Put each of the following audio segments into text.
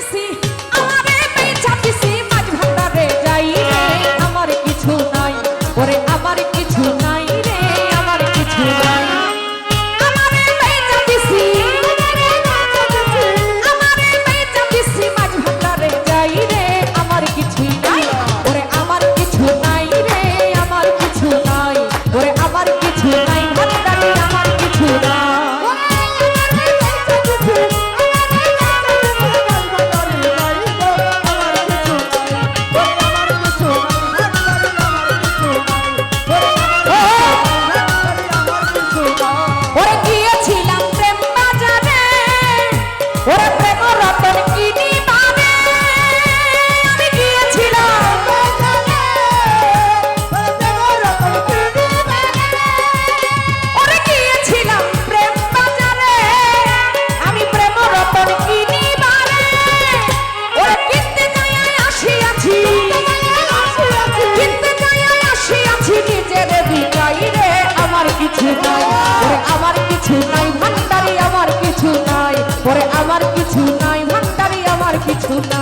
see. ধুলা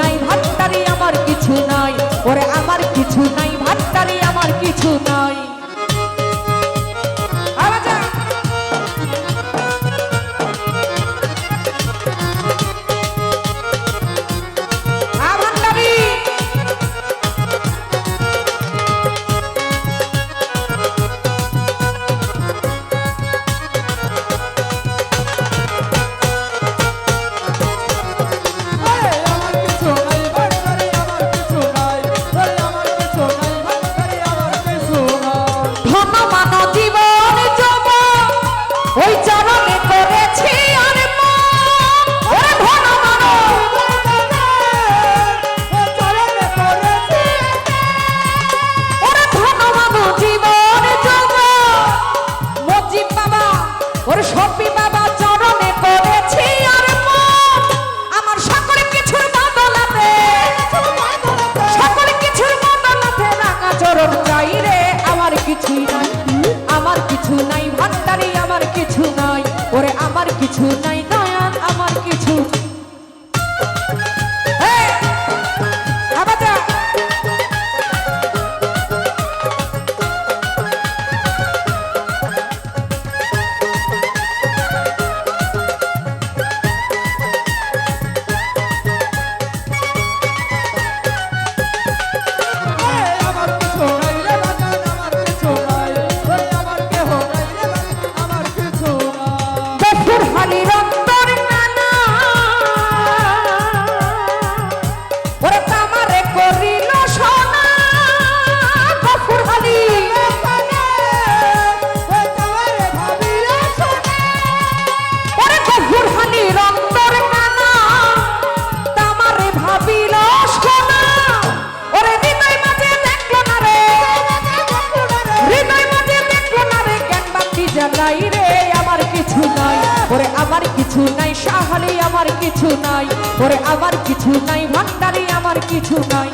পরে আমার কিছু নাই, শাহলি আমার কিছু নাই, পরে আমার কিছু নাই, ভান্ডারি আমার কিছু নাই।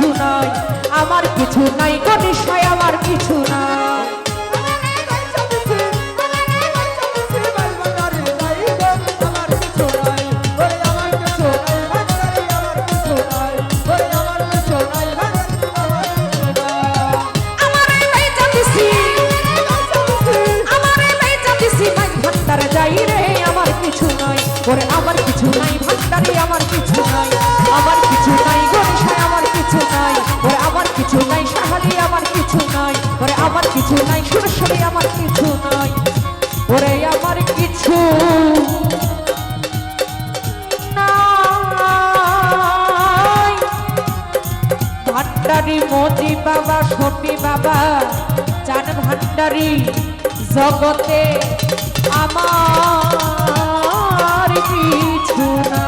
কিছু নাই। আমার কিছু নাই গণেশায় আমার কিছু নাই। আমার কিছু নাই ভান্ডারি আমার কিছু নাই, আসলে আমার কিছু নাই। ওরে আমার কিছু ভান্ডারি মোদি বাবা, সতী বাবা চান ভান্ডারি জগতে আমার কিছু না